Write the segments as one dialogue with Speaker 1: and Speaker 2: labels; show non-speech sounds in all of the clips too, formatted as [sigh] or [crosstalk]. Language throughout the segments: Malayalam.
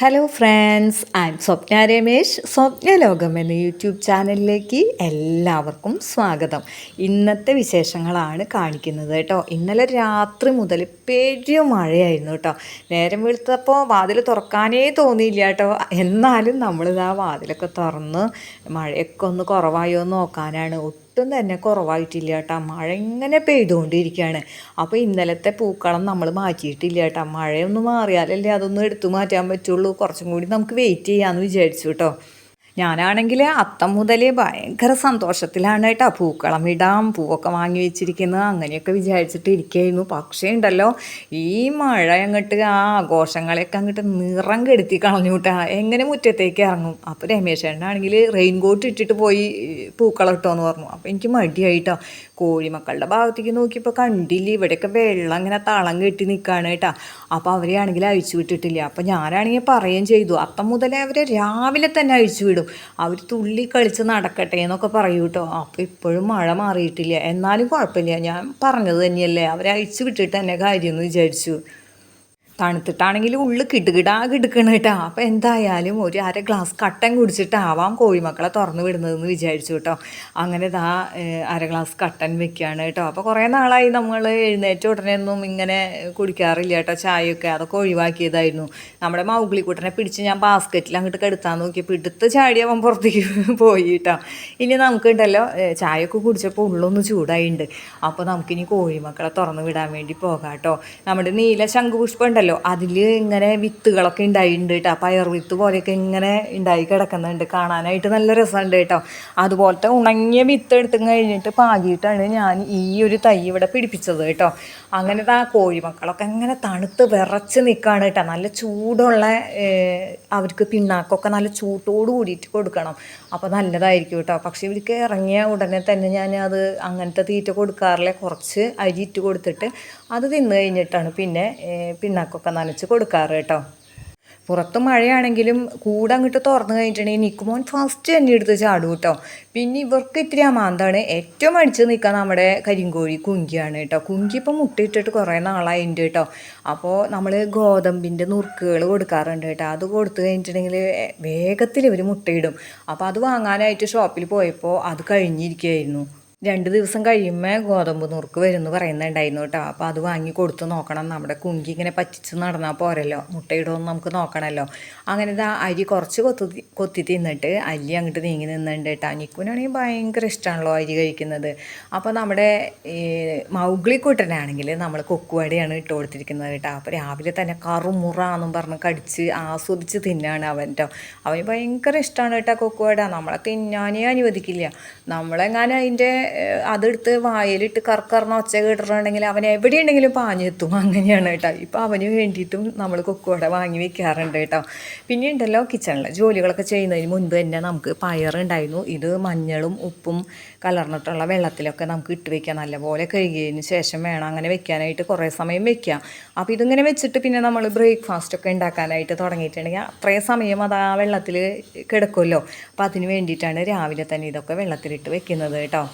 Speaker 1: Hello friends I am Swapna Ramesh Swapna ലോകം എന്ന യൂട്യൂബ് ചാനലിലേക്ക് എല്ലാവർക്കും സ്വാഗതം. ഇന്നത്തെ വിശേഷങ്ങളാണ് കാണിക്കുന്നത് കേട്ടോ. ഇന്നലെ രാത്രി മുതൽ പേടിയ മഴയായിരുന്നു കേട്ടോ. നേരം വെളുത്തപ്പോൾ വാതിൽ തുറക്കാനേ തോന്നിയില്ല കേട്ടോ. എന്നാലും നമ്മളിതാ വാതിലൊക്കെ തുറന്ന് മഴയൊക്കെ ഒന്ന് കുറവായോ എന്ന് നോക്കാനാണ്. ഒട്ടും തന്നെ കുറവായിട്ടില്ല കേട്ടോ. മഴ ഇങ്ങനെ പെയ്തുകൊണ്ടിരിക്കുകയാണ്. അപ്പോൾ ഇന്നലത്തെ പൂക്കളം നമ്മൾ മാറ്റിയിട്ടില്ല കേട്ടോ. മഴയൊന്ന് മാറിയാലല്ലേ അതൊന്നും എടുത്തു മാറ്റാൻ പറ്റുള്ളൂ. കുറച്ചും കൂടി നമുക്ക് വെയിറ്റ് ചെയ്യാമെന്ന് വിചാരിച്ചു കേട്ടോ. ഞാനാണെങ്കിൽ അത്തം മുതൽ ഭയങ്കര സന്തോഷത്തിലാണ് കേട്ടോ. പൂക്കളം ഇടാം പൂവൊക്കെ വാങ്ങി വെച്ചിരിക്കുന്നത്. അങ്ങനെയൊക്കെ വിചാരിച്ചിട്ട് ഇരിക്കുകയായിരുന്നു പക്ഷേ ഉണ്ടല്ലോ ഈ മഴ അങ്ങോട്ട് ആ ആഘോഷങ്ങളെയൊക്കെ അങ്ങോട്ട് നിറം കെടുത്തി കളഞ്ഞു കേട്ടോ. എങ്ങനെ മുറ്റത്തേക്ക് ഇറങ്ങും? അപ്പോൾ രമേശേട്ടനാണെങ്കിൽ റെയിൻ കോട്ട് ഇട്ടിട്ട് പോയി പൂക്കളം ഇട്ടോന്ന് പറഞ്ഞു. അപ്പോൾ എനിക്ക് മടിയായിട്ടോ കോഴിമക്കളുടെ ഭാഗത്തേക്ക് നോക്കിയപ്പോൾ കണ്ടില്ല ഇവിടെയൊക്കെ വെള്ളം ഇങ്ങനെ തളം കെട്ടി നിൽക്കുകയാണ് കേട്ടോ. അപ്പോൾ അവരെയാണെങ്കിൽ അഴിച്ചു വിട്ടിട്ടില്ല. അപ്പോൾ ഞാനാണെങ്കിൽ പറയുകയും ചെയ്തു അപ്പം മുതലേ അവരെ രാവിലെ തന്നെ അഴിച്ചു വിടും. അവർ തുള്ളി കളിച്ച് നടക്കട്ടെ എന്നൊക്കെ പറയൂ കേട്ടോ. അപ്പോൾ ഇപ്പോഴും മഴ മാറിയിട്ടില്ല. എന്നാലും കുഴപ്പമില്ല. ഞാൻ പറഞ്ഞത് തന്നെയല്ലേ അവരെ അഴിച്ചു വിട്ടിട്ട് തന്നെ കാര്യമെന്ന് വിചാരിച്ചു. തണുത്തിട്ടാണെങ്കിൽ ഉള്ളിൽ കിടുകിടാ കിടുക്കണം കേട്ടോ. അപ്പോൾ എന്തായാലും ഒരു അര ഗ്ലാസ് കട്ടൻ കുടിച്ചിട്ടാവാം കോഴിമക്കളെ തുറന്നു വിടുന്നതെന്ന് വിചാരിച്ചു കേട്ടോ. അങ്ങനെ ഇതാ അര ഗ്ലാസ് കട്ടൻ വെക്കുകയാണ് കേട്ടോ. അപ്പോൾ കുറേ നാളായി നമ്മൾ എഴുന്നേറ്റ ഉടനെ ഒന്നും ഇങ്ങനെ കുടിക്കാറില്ല കേട്ടോ ചായയൊക്കെ അതൊക്കെ ഒഴിവാക്കിയതായിരുന്നു. നമ്മുടെ മൗഗ്ലിക്കുട്ടനെ പിടിച്ച് ഞാൻ ബാസ്ക്കറ്റിൽ അങ്ങോട്ട് കെടുത്താൻ നോക്കിയപ്പോൾ എടുത്ത് ചാടിയവൻ പുറത്തേക്ക് [laughs] പോയി കേട്ടോ. ഇനി നമുക്കുണ്ടല്ലോ ചായയൊക്കെ കുടിച്ചപ്പോൾ ഉള്ളൊന്ന് ചൂടായിട്ടുണ്ട് അപ്പോൾ നമുക്കിനി കോഴിമക്കളെ തുറന്നു വിടാൻ വേണ്ടി പോകാം കേട്ടോ. നമ്മുടെ നീല ശംഖുപുഷ്പം ഉണ്ടല്ലോ ഉണ്ടല്ലോ. അതിൽ ഇങ്ങനെ വിത്തുകളൊക്കെ ഉണ്ടായിട്ടുണ്ട് കേട്ടോ പയർ വിത്ത് പോലെയൊക്കെ ഇങ്ങനെ ഉണ്ടായി കിടക്കുന്നുണ്ട്. കാണാനായിട്ട് നല്ല രസമുണ്ട് കേട്ടോ അതുപോലത്തെ ഉണങ്ങിയ വിത്ത് എടുത്തു കഴിഞ്ഞിട്ട് പാകിയിട്ടാണ് ഞാൻ ഈ ഒരു തൈ ഇവിടെ പിടിപ്പിച്ചത് കേട്ടോ അങ്ങനെ ആ കോഴിമക്കളൊക്കെ ഇങ്ങനെ തണുത്ത് വിറച്ച് നിൽക്കുകയാണ് കേട്ടോ നല്ല ചൂടുള്ള അവർക്ക് പിണ്ണാക്കൊക്കെ നല്ല ചൂട്ടോട് കൂടിയിട്ട് കൊടുക്കണം. അപ്പോൾ നല്ലതായിരിക്കും കേട്ടോ പക്ഷേ ഇവർക്ക് ഇറങ്ങിയ ഉടനെ തന്നെ ഞാൻ അത് അങ്ങനത്തെ തീറ്റ കൊടുക്കാറില്ല. കുറച്ച് അരി ഇട്ട് കൊടുത്തിട്ട് അത് തിന്നു കഴിഞ്ഞിട്ടാണ് പിന്നെ പിണ്ണാക്കൊക്കെ നനച്ച് കൊടുക്കാറ് കേട്ടോ. പുറത്ത് മഴയാണെങ്കിലും കൂടെ അങ്ങോട്ട് തുറന്നു കഴിഞ്ഞിട്ടുണ്ടെങ്കിൽ നിൽക്കുമ്പോൾ ഫസ്റ്റ് തന്നെ എടുത്ത് ചാടും കേട്ടോ. പിന്നെ ഇവർക്ക് ഇത്തിരി അമാന്താണ്. ഏറ്റവും അടിച്ച് നിൽക്കാൻ നമ്മുടെ കരിങ്കോഴി കുങ്കിയാണ് കേട്ടോ. കുങ്കി ഇപ്പം മുട്ടയിട്ടിട്ട് കുറേ നാളായിട്ടുണ്ട് കേട്ടോ. അപ്പോൾ നമ്മൾ ഗോതമ്പിന്റെ നുറുക്കുകൾ കൊടുക്കാറുണ്ട് കേട്ടോ. അത് കൊടുത്തു കഴിഞ്ഞിട്ടുണ്ടെങ്കിൽ വേഗത്തിൽ ഇവർ മുട്ടയിടും. അപ്പോൾ അത് വാങ്ങാനായിട്ട് ഷോപ്പിൽ പോയപ്പോൾ അത് കഴിഞ്ഞിരിക്കുകയായിരുന്നു. രണ്ട് ദിവസം കഴിയുമ്പോൾ ഗോതമ്പ് നുറുക്ക് വരുമെന്ന് പറയുന്നുണ്ടായിരുന്നു കേട്ടോ. അപ്പോൾ അത് വാങ്ങി കൊടുത്ത് നോക്കണം. നമ്മുടെ കുങ്കി ഇങ്ങനെ പറ്റിച്ച് നടന്നാൽ പോരല്ലോ. മുട്ടയിടുമെന്ന് നമുക്ക് നോക്കണമല്ലോ അങ്ങനെ ഇതാ അരി കുറച്ച് കൊത്തി കൊത്തി തിന്നിട്ട് അല്ലി അങ്ങോട്ട് നീങ്ങി നിന്നുണ്ട് കേട്ടോ. നിക്കുനാണെങ്കിൽ ഭയങ്കര ഇഷ്ടമാണല്ലോ അരി കഴിക്കുന്നത്. അപ്പോൾ നമ്മുടെ ഈ മൗഗ്ലിക്കൂട്ടനാണെങ്കിൽ നമ്മൾ കൊക്കുവാടിയാണ് ഇട്ട് കൊടുത്തിരിക്കുന്നത് കേട്ടോ. അപ്പോൾ രാവിലെ തന്നെ കറുമുറ എന്നും പറഞ്ഞ് കടിച്ച് ആസ്വദിച്ച് തിന്നാണ് അവൻ കേട്ടോ അവന് ഭയങ്കര ഇഷ്ടമാണ് കേട്ടോ കൊക്കുവാട. നമ്മളെ തിന്നാനേ അനുവദിക്കില്ല. നമ്മളെങ്ങാനും അതിന്റെ അതെടുത്ത് വായലിട്ട് കറക്കറിഞ്ഞ ഒച്ച കേട്ടിട്ടുണ്ടെങ്കിൽ അവൻ എവിടെയുണ്ടെങ്കിലും പാഞ്ഞെത്തും. അങ്ങനെയാണ് കേട്ടോ. ഇപ്പോൾ അവന് വേണ്ടിയിട്ടും നമ്മൾ കൊക്കുവട വാങ്ങി വെക്കാറുണ്ട് കേട്ടോ. പിന്നെ ഉണ്ടല്ലോ കിച്ചണിൽ ജോലികളൊക്കെ ചെയ്യുന്നതിന് മുൻപ് തന്നെ നമുക്ക് പയറുണ്ടായിരുന്നു. ഇത് മഞ്ഞളും ഉപ്പും കലർന്നിട്ടുള്ള വെള്ളത്തിലൊക്കെ നമുക്ക് ഇട്ട് വെക്കാം നല്ലപോലെ കഴുകിയതിന് ശേഷം വേണം അങ്ങനെ വെക്കാനായിട്ട് കുറേ സമയം വെക്കാം അപ്പോൾ ഇതിങ്ങനെ വെച്ചിട്ട് പിന്നെ നമ്മൾ ബ്രേക്ക്ഫാസ്റ്റ് ഒക്കെ ഉണ്ടാക്കാനായിട്ട് തുടങ്ങിയിട്ടുണ്ടെങ്കിൽ അത്രയും സമയം അത് ആ വെള്ളത്തിൽ കിടക്കുമല്ലോ. അപ്പോൾ അതിന് വേണ്ടിയിട്ടാണ് രാവിലെ തന്നെ ഇതൊക്കെ വെള്ളത്തിലിട്ട് വെക്കുന്നത് കേട്ടോ.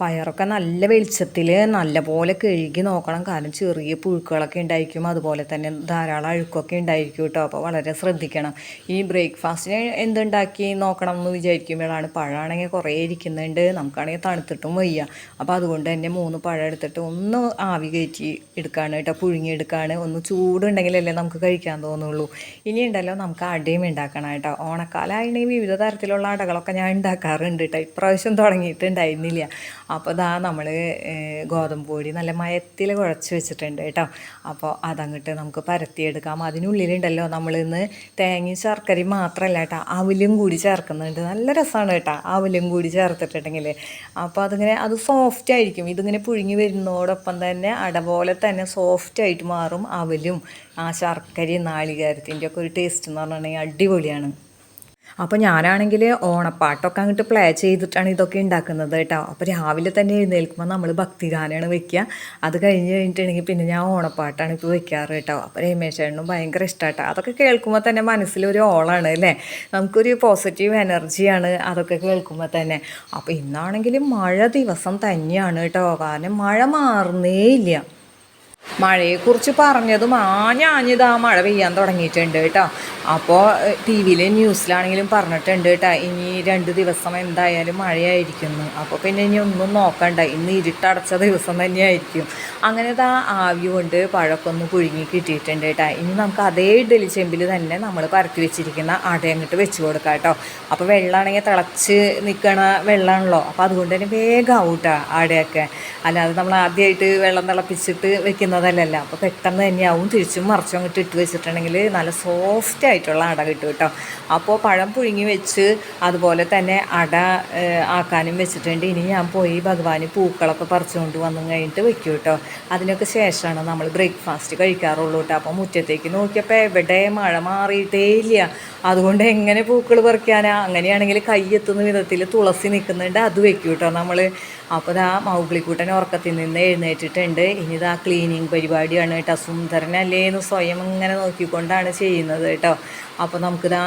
Speaker 1: പയറൊക്കെ നല്ല വെളിച്ചത്തിൽ നല്ലപോലെ കഴുകി നോക്കണം. കാരണം ചെറിയ പുഴുക്കളൊക്കെ ഉണ്ടായിരിക്കും. അതുപോലെ തന്നെ ധാരാളം അഴുക്കൊക്കെ ഉണ്ടായിരിക്കും കേട്ടോ അപ്പോൾ വളരെ ശ്രദ്ധിക്കണം. ഈ ബ്രേക്ക്ഫാസ്റ്റിന് എന്തുണ്ടാക്കി നോക്കണം എന്ന് വിചാരിക്കുമ്പോഴാണ് പഴമാണെങ്കിൽ കുറേ ഇരിക്കുന്നുണ്ട്. നമുക്കാണെങ്കിൽ തണുത്തിട്ടും വയ്യ. അപ്പോൾ അതുകൊണ്ട് തന്നെ മൂന്ന് പഴം എടുത്തിട്ട് ഒന്ന് ആവി കയറ്റി എടുക്കുകയാണ് കേട്ടോ പുഴുങ്ങിയെടുക്കുകയാണ് ഒന്ന് ചൂടുണ്ടെങ്കിലല്ലേ നമുക്ക് കഴിക്കാൻ തോന്നുള്ളൂ. ഇനി ഉണ്ടല്ലോ നമുക്ക് അടയും ഉണ്ടാക്കണം കേട്ടോ ഓണക്കാലമായിരുന്നെങ്കിൽ വിവിധ തരത്തിലുള്ള അടകളൊക്കെ ഞാൻ ഉണ്ടാക്കാറുണ്ട് കേട്ടോ ഇപ്രാവശ്യം തുടങ്ങിയിട്ടുണ്ടായിരുന്നില്ല. അപ്പോൾ ഇതാ നമ്മൾ ഗോതമ്പ് പൊടി നല്ല മയത്തിൽ കുഴച്ച് വെച്ചിട്ടുണ്ട് കേട്ടോ. അപ്പോൾ അതങ്ങോട്ട് നമുക്ക് പരത്തിയെടുക്കാം. അതിനുള്ളിലുണ്ടല്ലോ നമ്മൾ ഇന്ന് തേങ്ങയും ശർക്കരയും മാത്രമല്ല കേട്ടോ അവലും കൂടി ചേർക്കുന്നുണ്ട്. നല്ല രസമാണ് കേട്ടോ അവലും കൂടി ചേർത്തിട്ടുണ്ടെങ്കിൽ അപ്പോൾ അതിങ്ങനെ അത് സോഫ്റ്റ് ആയിരിക്കും. ഇതിങ്ങനെ പുഴുങ്ങി വരുന്നതോടൊപ്പം തന്നെ അട പോലെ തന്നെ സോഫ്റ്റ് ആയിട്ട് മാറും അവലും. ആ ശർക്കരയും നാളികേരത്തിന്റെ ഒക്കെ ഒരു ടേസ്റ്റ് എന്ന് പറഞ്ഞിട്ടുണ്ടെങ്കിൽ അടിപൊളിയാണ്. അപ്പോൾ ഞാനാണെങ്കിൽ ഓണപ്പാട്ടൊക്കെ അങ്ങോട്ട് പ്ലേ ചെയ്തിട്ടാണ് ഇതൊക്കെ ഉണ്ടാക്കുന്നത് കേട്ടോ. അപ്പോൾ രാവിലെ തന്നെ എഴുന്നേൽക്കുമ്പോൾ നമ്മൾ ഭക്തിഗാനമാണ് വെക്കുക അത് കഴിഞ്ഞ് കഴിഞ്ഞിട്ടുണ്ടെങ്കിൽ പിന്നെ ഞാൻ ഓണപ്പാട്ടാണ് ഇപ്പോൾ വെക്കാറ് കേട്ടോ. അപ്പോൾ രമേശേണ്ണും ഭയങ്കര ഇഷ്ടമാട്ടോ അതൊക്കെ കേൾക്കുമ്പോൾ തന്നെ മനസ്സിലൊരു ഓളാണ് അല്ലേ? നമുക്കൊരു പോസിറ്റീവ് എനർജിയാണ് അതൊക്കെ കേൾക്കുമ്പോൾ തന്നെ. അപ്പോൾ ഇന്നാണെങ്കിലും മഴ ദിവസം തന്നെയാണ് കേട്ടോ. കാരണം മഴ മാറുന്നേ ഇല്ല. മഴയെക്കുറിച്ച് പറഞ്ഞതും ആഞ്ഞാഞ്ഞത് ആ മഴ പെയ്യാൻ തുടങ്ങിയിട്ടുണ്ട് കേട്ടോ. അപ്പോൾ ടി വിയിൽ ന്യൂസിലാണെങ്കിലും പറഞ്ഞിട്ടുണ്ട് കേട്ടോ ഇനി രണ്ട് ദിവസം എന്തായാലും മഴയായിരിക്കുന്നു. അപ്പോൾ പിന്നെ ഇനി ഒന്നും നോക്കണ്ട ഇന്ന് ഇരുട്ടടച്ച ദിവസം തന്നെയായിരിക്കും. അങ്ങനെ ഇതാ ആവി കൊണ്ട് പഴമൊക്കെ ഒന്ന് പുഴുങ്ങി കിട്ടിയിട്ടുണ്ട് കേട്ടോ. ഇനി നമുക്ക് അതേ ഇഡലി ചെമ്പിൽ തന്നെ നമ്മൾ പരത്തി വെച്ചിരിക്കുന്ന അട അങ്ങോട്ട് വെച്ച് കൊടുക്കാം കേട്ടോ. അപ്പോൾ വെള്ളമാണെങ്കിൽ തിളച്ച് നിൽക്കണ വെള്ളമാണല്ലോ അപ്പോൾ അതുകൊണ്ട് തന്നെ വേഗം ആവും കേട്ടോ അടയൊക്കെ. അല്ലാതെ നമ്മൾ ആദ്യമായിട്ട് വെള്ളം തിളപ്പിച്ചിട്ട് വെക്കുന്നതല്ലല്ലോ അപ്പോൾ പെട്ടെന്ന് തന്നെയാവും. തിരിച്ചും മറിച്ചും അങ്ങോട്ട് ഇട്ട് വെച്ചിട്ടുണ്ടെങ്കിൽ നല്ല സോഫ്റ്റ് ആയിട്ടുള്ള അട കിട്ടും കേട്ടോ. അപ്പോൾ പഴം പുഴുങ്ങി വെച്ച് അതുപോലെ തന്നെ അട ആക്കാനും വെച്ചിട്ടുണ്ട്. ഇനി ഞാൻ പോയി ഭഗവാന് പൂക്കളൊക്കെ പറിച്ചുകൊണ്ട് വന്നു കഴിഞ്ഞിട്ട് വെക്കും കേട്ടോ. അതിനൊക്കെ ശേഷമാണ് നമ്മൾ ബ്രേക്ക്ഫാസ്റ്റ് കഴിക്കാറുള്ളൂ കേട്ടോ. അപ്പോൾ മുറ്റത്തേക്ക് നോക്കിയപ്പോൾ എവിടെ മഴ മാറിയിട്ടേ ഇല്ല. അതുകൊണ്ട് എങ്ങനെ പൂക്കൾ പറിക്കാനാ? അങ്ങനെയാണെങ്കിൽ കയ്യെത്തുന്ന വിധത്തിൽ തുളസി നിൽക്കുന്നുണ്ട് അത് വെക്കും കേട്ടോ നമ്മൾ അപ്പോൾ ഇതാ മൗഗ്ലിക്കൂട്ടൻ ഉറക്കത്തിൽ നിന്ന് എഴുന്നേറ്റിട്ടുണ്ട്. ഇനി ഇതാ ക്ലീനിങ് പരിപാടിയാണ് കേട്ടോ. സുന്ദരനല്ലേ എന്ന് സ്വയം ഇങ്ങനെ നോക്കിക്കൊണ്ടാണ് ചെയ്യുന്നത് കേട്ടോ. അപ്പോൾ നമുക്കിതാ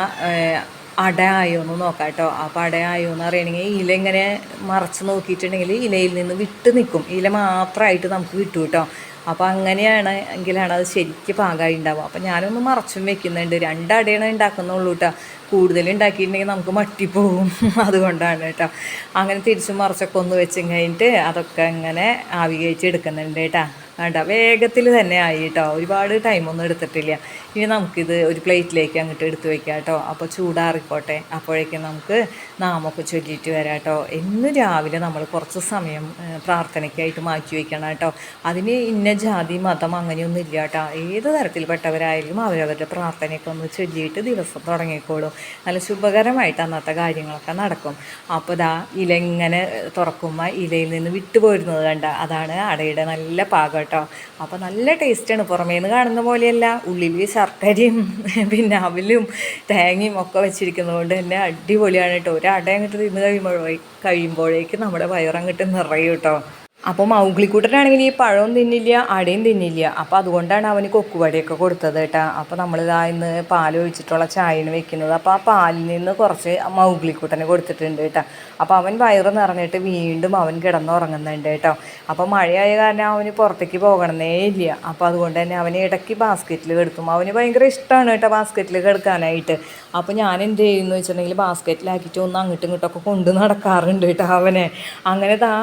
Speaker 1: അടയായോ എന്ന് നോക്കാം കേട്ടോ. അപ്പോൾ അടയായോ എന്ന് അറിയണമെങ്കിൽ ഇല ഇങ്ങനെ മറച്ച് നോക്കിയിട്ടുണ്ടെങ്കിൽ ഇലയിൽ നിന്ന് വിട്ട് നിൽക്കും. ഇല മാത്രമായിട്ട് നമുക്ക് കിട്ടും കേട്ടോ. അപ്പോൾ അങ്ങനെയാണ് എങ്കിലാണ് അത് ശരിക്കും പാകമായി ഉണ്ടാവുക. അപ്പോൾ ഞാനൊന്ന് മറച്ചും വെക്കുന്നുണ്ട്. രണ്ടടയാണ് ഉണ്ടാക്കുന്നുള്ളൂ കേട്ടോ. കൂടുതൽ ഉണ്ടാക്കിയിട്ടുണ്ടെങ്കിൽ നമുക്ക് മട്ടിപ്പോവും [laughs] അതുകൊണ്ടാണ് കേട്ടോ. അങ്ങനെ തിരിച്ചും മറച്ചൊക്കെ ഒന്ന് വെച്ചും കഴിഞ്ഞിട്ട് അതൊക്കെ അങ്ങനെ ആവികഴിച്ച് എടുക്കുന്നുണ്ട് കേട്ടോ. വേണ്ട. വേഗത്തിൽ തന്നെ ആയി കേട്ടോ ഒരുപാട് ടൈമൊന്നും എടുത്തിട്ടില്ല. ഇനി നമുക്കിത് ഒരു പ്ലേറ്റിലേക്ക് അങ്ങോട്ട് എടുത്ത് വെക്കാം കേട്ടോ അപ്പോൾ ചൂടാറിക്കോട്ടെ. അപ്പോഴേക്കും നമുക്ക് നാമൊക്കെ ചൊല്ലിയിട്ട് വരാം കേട്ടോ എന്ന് രാവിലെ നമ്മൾ കുറച്ച് സമയം പ്രാർത്ഥനയ്ക്കായിട്ട് മാറ്റി വയ്ക്കണം കേട്ടോ അതിന് ഇന്ന ജാതി മതം അങ്ങനെയൊന്നും ഇല്ല കേട്ടോ ഏത് തരത്തിൽപ്പെട്ടവരായാലും അവരവരുടെ പ്രാർത്ഥനയൊക്കെ ഒന്ന് ചൊല്ലിയിട്ട് ദിവസം തുടങ്ങിക്കോളും. നല്ല ശുഭകരമായിട്ട് അന്നത്തെ കാര്യങ്ങളൊക്കെ നടക്കും. അപ്പോൾ ദാ ഇല ഇങ്ങനെ തുറക്കുമ്പോൾ ഇലയിൽ നിന്ന് വിട്ടുപോരുന്നത് കണ്ട. അതാണ് അടയുടെ നല്ല പാകം കേട്ടോ. അപ്പോൾ നല്ല ടേസ്റ്റാണ് പുറമേ നിന്ന് കാണുന്ന പോലെയല്ല. ഉള്ളിൽ ശർക്കരയും പിന്നെ അവലും തേങ്ങയും ഒക്കെ വെച്ചിരിക്കുന്നത് കൊണ്ട് തന്നെ അടിപൊളിയാണ് കേട്ടോ. ഒരു അടയങ്ങട്ട് തിന്ന് കഴിയുമ്പോഴേ കഴിയുമ്പോഴേക്കും നമ്മുടെ വയറങ്ങോട്ട് നിറയും കേട്ടോ. അപ്പോൾ മൗഗ്ലിക്കൂട്ടനാണെങ്കിൽ ഈ പഴവും തിന്നില്ല അടയും തിന്നില്ല. അപ്പോൾ അതുകൊണ്ടാണ് അവന് കൊക്കുവടയൊക്കെ കൊടുത്തത് കേട്ടോ. അപ്പോൾ നമ്മളിതാ ഇന്ന് പാൽ ഒഴിച്ചിട്ടുള്ള ചായയാണ് വെക്കുന്നത്. അപ്പോൾ ആ പാലിൽ നിന്ന് കുറച്ച് മൗഗ്ലിക്കൂട്ടന് കൊടുത്തിട്ടുണ്ട് കേട്ടോ. അപ്പോൾ അവൻ വയറ് നിറഞ്ഞിട്ട് വീണ്ടും അവൻ കിടന്നുറങ്ങുന്നുണ്ട് കേട്ടോ. അപ്പോൾ മഴയായ കാരണം അവന് പുറത്തേക്ക് പോകണമെന്നേ ഇല്ല. അപ്പോൾ അതുകൊണ്ട് തന്നെ അവന് ഇടയ്ക്ക് ബാസ്ക്കറ്റിൽ കിടത്തും. അവന് ഭയങ്കര ഇഷ്ടമാണ് കേട്ടോ ബാസ്ക്കറ്റിൽ കിടക്കാനായിട്ട്. അപ്പോൾ ഞാൻ എന്ത് ചെയ്യുന്നു വെച്ചിട്ടുണ്ടെങ്കിൽ ബാസ്ക്കറ്റിലാക്കിയിട്ട് ഒന്ന് അങ്ങോട്ടും ഇങ്ങോട്ടൊക്കെ കൊണ്ട് നടക്കാറുണ്ട് കേട്ടോ അവനെ. അങ്ങനെ താ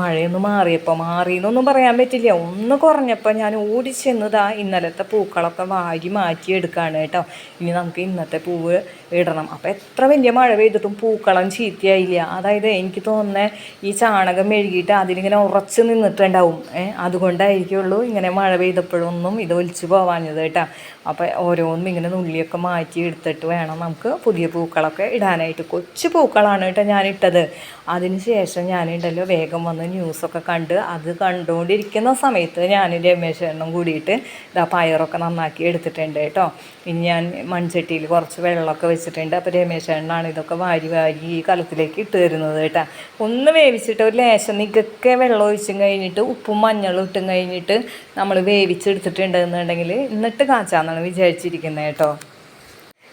Speaker 1: മഴയൊന്നും മഴയൊന്ന് മാറിയപ്പോൾ മാറിയെന്നൊന്നും പറയാൻ പറ്റില്ല. ഒന്ന് കുറഞ്ഞപ്പോൾ ഞാൻ ഓടി ചെന്നതാ ഇന്നലത്തെ പൂക്കളൊക്കെ വാരി മാറ്റി എടുക്കുകയാണ് കേട്ടോ. ഇനി നമുക്ക് ഇന്നത്തെ പൂവ് ഇടണം. അപ്പോൾ എത്ര വലിയ മഴ പെയ്തിട്ടും പൂക്കളം ചീത്തയായില്ല. അതായത് എനിക്ക് തോന്നുന്നത് ഈ ചാണകം മെഴുകിയിട്ട് അതിലിങ്ങനെ ഉറച്ച് നിന്നിട്ടുണ്ടാവും. അതുകൊണ്ടായിരിക്കുള്ളൂ ഇങ്ങനെ മഴ പെയ്തപ്പോഴൊന്നും ഇത് ഒലിച്ചു പോവാഞ്ഞത് കേട്ടോ. അപ്പോൾ ഓരോന്നും ഇങ്ങനെ നുള്ളിയൊക്കെ മാറ്റി എടുത്തിട്ട് വേണം നമുക്ക് പുതിയ പൂക്കളൊക്കെ ഇടാനായിട്ട്. കൊച്ചു പൂക്കളാണ് കേട്ടോ ഞാൻ ഇട്ടത്. അതിന് ശേഷം ഞാനുണ്ടല്ലോ വേഗം വന്ന് ന്യൂസൊക്കെ കണ്ട് അത് കണ്ടുകൊണ്ടിരിക്കുന്ന സമയത്ത് ഞാൻ രമേശ് എണ്ണം കൂടിയിട്ട് ഇതാ പയറൊക്കെ നന്നാക്കി എടുത്തിട്ടുണ്ട് കേട്ടോ. ഇനി ഞാൻ മൺചട്ടിയിൽ കുറച്ച് വെള്ളമൊക്കെ വെച്ചിട്ടുണ്ട്. അപ്പോൾ രമേശ് എണ്ണാണ് ഇതൊക്കെ വാരി വാരി ഈ കലത്തിലേക്ക് ഇട്ട് തരുന്നത് കേട്ടോ. ഒന്ന് വേവിച്ചിട്ട് ഒരു ലേശം നികൊക്കെ വെള്ളം ഒഴിച്ചും കഴിഞ്ഞിട്ട് ഉപ്പും മഞ്ഞളും ഇട്ടും കഴിഞ്ഞിട്ട് നമ്മൾ വേവിച്ചെടുത്തിട്ടുണ്ടെന്നുണ്ടെങ്കിൽ എന്നിട്ട് കാച്ചാന്നാണ് വിചാരിച്ചിരിക്കുന്നത് കേട്ടോ.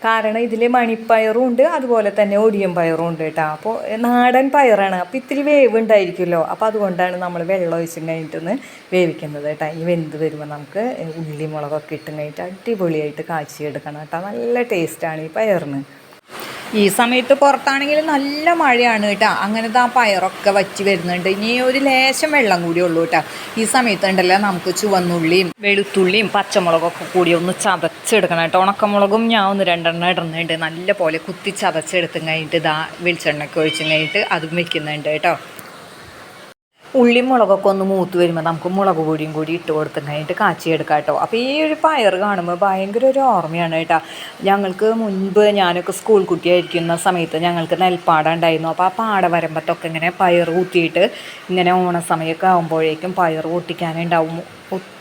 Speaker 1: കാരണം ഇതിൽ മണിപ്പയറും ഉണ്ട് അതുപോലെ തന്നെ ഒരിയം പയറും ഉണ്ട് കേട്ടോ. അപ്പോൾ നാടൻ പയറാണ്. അപ്പോൾ ഇത്തിരി വേവ് ഉണ്ടായിരിക്കുമല്ലോ. അപ്പോൾ അതുകൊണ്ടാണ് നമ്മൾ വെള്ളം ഒഴിച്ചും കഴിഞ്ഞിട്ടൊന്ന് വേവിക്കുന്നത് കേട്ടോ. ഈ വെന്ത് വരുമ്പോൾ നമുക്ക് ഉള്ളി മുളകൊക്കെ ഇട്ടും കഴിഞ്ഞിട്ട് അടിപൊളിയായിട്ട് കാച്ചിയെടുക്കണം കേട്ടോ. നല്ല ടേസ്റ്റാണ് ഈ പയറിന്. ഈ സമയത്ത് പുറത്താണെങ്കിൽ നല്ല മഴയാണ് കേട്ടോ. അങ്ങനത്തെ ആ പയറൊക്കെ വറ്റി വരുന്നുണ്ട്. ഇനി ഒരു ലേശം വെള്ളം കൂടി ഉള്ളൂ കേട്ടോ. ഈ സമയത്ത് ഉണ്ടല്ലോ നമുക്ക് ചുവന്നുള്ളിയും വെളുത്തുള്ളിയും പച്ചമുളകൊക്കെ കൂടി ഒന്ന് ചതച്ചെടുക്കണം കേട്ടോ. ഉണക്കമുളകും ഞാൻ ഒന്ന് രണ്ടെണ്ണം ഇടുന്നുണ്ട്. നല്ല പോലെ കുത്തി ചതച്ചെടുത്തും കഴിഞ്ഞിട്ട് ഇതാ വെളിച്ചെണ്ണയ്ക്ക് ഒഴിച്ചും കഴിഞ്ഞിട്ട് അതും വെക്കുന്നുണ്ട് കേട്ടോ. ഉള്ളിയും മുളകൊക്കെ ഒന്ന് മൂത്ത് വരുമ്പോൾ നമുക്ക് മുളക് പൊടിയും കൂടി ഇട്ട് കൊടുത്തു കഴിഞ്ഞിട്ട് കാച്ചിയെടുക്കാം കേട്ടോ അപ്പോൾ ഈ ഒരു പയർ കാണുമ്പോൾ ഭയങ്കര ഒരു ഓർമ്മയാണ് കേട്ടോ. ഞങ്ങൾക്ക് മുൻപ് ഞാനൊക്കെ സ്കൂൾ കുട്ടിയായിരിക്കുന്ന സമയത്ത് ഞങ്ങൾക്ക് നെൽപ്പാടം ഉണ്ടായിരുന്നു. അപ്പോൾ ആ പാട പാടവരമ്പത്തൊക്കെ ഇങ്ങനെ പയർ കൂട്ടിയിട്ട് ഇങ്ങനെ ഓണസമയമൊക്കെ ആകുമ്പോഴേക്കും പയർ പൊട്ടിക്കാനുണ്ടാവും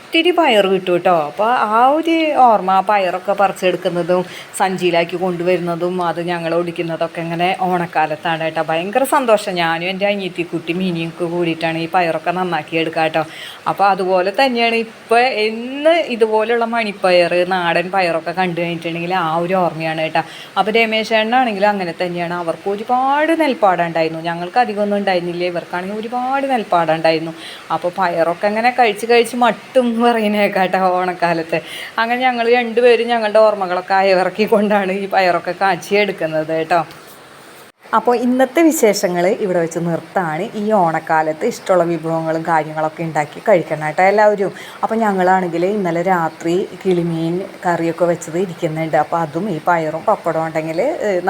Speaker 1: ഒത്തിരി പയർ കിട്ടും കേട്ടോ. അപ്പോൾ ആ ഒരു ഓർമ്മ പയറൊക്കെ പറിച്ചെടുക്കുന്നതും സഞ്ചിയിലാക്കി കൊണ്ടുവരുന്നതും അത് ഞങ്ങൾ ഒടിക്കുന്നതൊക്കെ ഇങ്ങനെ ഓണക്കാലത്താണ് കേട്ടോ. ഭയങ്കര സന്തോഷം. ഞാനും എന്റെ അനിയത്തി കുട്ടി മിനിയൊക്കെ കൂടിയിട്ടാണ് ഈ പയറൊക്കെ നന്നാക്കി എടുക്കുക കേട്ടോ. അപ്പോൾ അതുപോലെ തന്നെയാണ് ഇപ്പോൾ എന്ന് ഇതുപോലെയുള്ള മണിപ്പയർ നാടൻ പയറൊക്കെ കണ്ടു കഴിഞ്ഞിട്ടുണ്ടെങ്കിൽ ആ ഒരു ഓർമ്മയാണ് കേട്ടോ. അപ്പോൾ രമേശ് ആണെങ്കിൽ അങ്ങനെ തന്നെയാണ്. അവർക്ക് ഒരുപാട് നെൽപ്പാടുണ്ടായിരുന്നു. ഞങ്ങൾക്ക് അധികമൊന്നും ഉണ്ടായിരുന്നില്ല. ഇവർക്കാണെങ്കിൽ ഒരുപാട് നെൽപ്പാടുണ്ടായിരുന്നു. അപ്പോൾ പയറൊക്കെ അങ്ങനെ കഴിച്ച് കഴിച്ച് മട്ടും എന്ന് കേട്ടോ ഓണക്കാലത്ത്. അങ്ങനെ ഞങ്ങൾ രണ്ടുപേരും ഞങ്ങളുടെ ഓർമ്മകളൊക്കെ അയവിറക്കിക്കൊണ്ടാണ് ഈ പയറൊക്കെ കാച്ചിയെടുക്കുന്നത് കേട്ടോ. അപ്പോൾ ഇന്നത്തെ വിശേഷങ്ങൾ ഇവിടെ വെച്ച് നിർത്താണ്. ഈ ഓണക്കാലത്ത് ഇഷ്ടമുള്ള വിഭവങ്ങളും കാര്യങ്ങളൊക്കെ ഉണ്ടാക്കി കഴിക്കണം കേട്ടോ എല്ലാവരും. അപ്പോൾ ഞങ്ങളാണെങ്കിൽ ഇന്നലെ രാത്രി കിളിമീൻ കറിയൊക്കെ വെച്ചത് ഇരിക്കുന്നുണ്ട്. അപ്പോൾ അതും ഈ പയറും പപ്പടവും ഉണ്ടെങ്കിൽ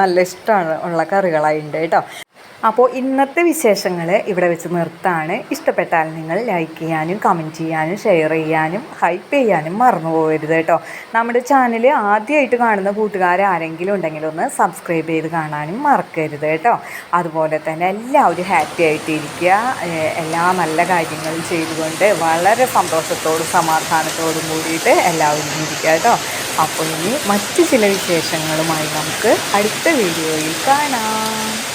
Speaker 1: നല്ല ഇഷ്ടമാണ് ഉള്ള കറികളായിട്ടുണ്ട് കേട്ടോ. അപ്പോൾ ഇന്നത്തെ വിശേഷങ്ങൾ ഇവിടെ വെച്ച് നിർത്താണ്. ഇഷ്ടപ്പെട്ടാൽ നിങ്ങൾ ലൈക്ക് ചെയ്യാനും കമന്റ് ചെയ്യാനും ഷെയർ ചെയ്യാനും ഹൈപ്പ് ചെയ്യാനും മറന്നു പോകരുത് കേട്ടോ. നമ്മുടെ ചാനൽ ആദ്യമായിട്ട് കാണുന്ന കൂട്ടുകാർ ആരെങ്കിലും ഉണ്ടെങ്കിൽ ഒന്ന് സബ്സ്ക്രൈബ് ചെയ്ത് കാണാനും മറക്കരുത് കേട്ടോ. അതുപോലെ തന്നെ എല്ലാവരും ഹാപ്പി ആയിട്ടിരിക്കുക. എല്ലാ നല്ല കാര്യങ്ങളും ചെയ്തുകൊണ്ട് വളരെ സന്തോഷത്തോടും സമാധാനത്തോടും കൂടിയിട്ട് എല്ലാവരും ഇരിക്കുക കേട്ടോ. അപ്പോൾ ഇനി മറ്റു ചില വിശേഷങ്ങളുമായി നമുക്ക് അടുത്ത വീഡിയോയിൽ കാണാം.